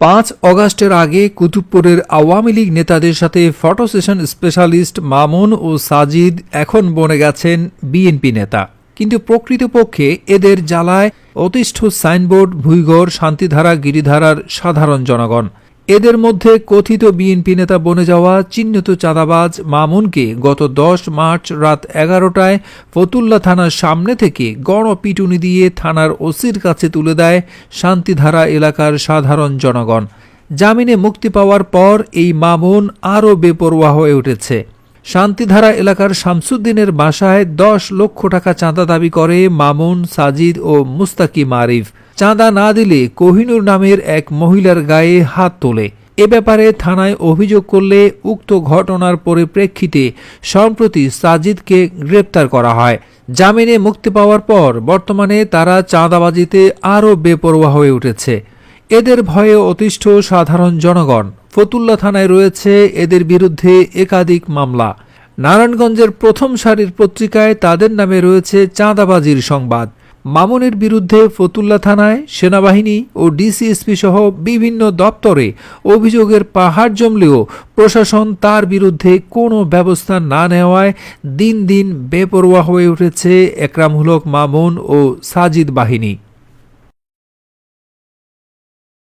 পাঁচ অগাস্টের আগে কুতুবপুরের আওয়ামী লীগ নেতাদের সাথে ফটো সেশন স্পেশালিস্ট মামুন ও সাজিদ এখন বনে গেছেন বিএনপি নেতা। কিন্তু প্রকৃতপক্ষে এদের জ্বালায় অতিষ্ঠ সাইনবোর্ড ভুইগড় শান্তিধারা, গিরিধারার সাধারণ জনগণ। এদের মধ্যে কথিত বিএনপি নেতা বনে যাওয়া চিহ্নিত চাঁদাবাজ মামুনকে গত দশ মার্চ রাত এগারোটায় ফতুল্লা থানার সামনে থেকে গণপিটুনি দিয়ে থানার ওসির কাছে তুলে দেয় শান্তিধারা এলাকার সাধারণ জনগণ। জামিনে মুক্তি পাওয়ার পর এই মামুন আরও বেপরোয়া হয়ে উঠেছে। শান্তিধারা এলাকার শামসুদ্দিনের বাসায় দশ লক্ষ টাকা চাঁদা দাবি করে মামুন, সাজিদ ও মুস্তাকিম আরিফ। চাঁদা না দিলে কোহিনুর নামের এক মহিলার গায়ে হাত তোলে। এ ব্যাপারে থানায় অভিযোগ করলে উক্ত ঘটনার পরিপ্রেক্ষিতে সম্প্রতি সাজিদকে গ্রেপ্তার করা হয়। জামিনে মুক্তি পাওয়ার পর বর্তমানে তারা চাঁদাবাজিতে আরও বেপরোয়া হয়ে উঠেছে। এদের ভয়ে অতিষ্ঠ সাধারণ জনগণ ফতুল্লা থানায় রয়েছে এদের বিরুদ্ধে একাধিক মামলা। নারায়ণগঞ্জের প্রথম সারির পত্রিকায় তাদের নামে রয়েছে চাঁদাবাজির সংবাদ। মামুনের বিরুদ্ধে ফতুল্লা থানায় সেনাবাহিনী ও ডিসিএসপি সহ বিভিন্ন দপ্তরে অভিযোগের পাহাড় জমলেও প্রশাসন তার বিরুদ্ধে কোনো ব্যবস্থা না নেওয়ায় দিন দিন বেপরোয়া হয়ে উঠেছে একরামহুলক মামুন ও সাজিদ বাহিনী।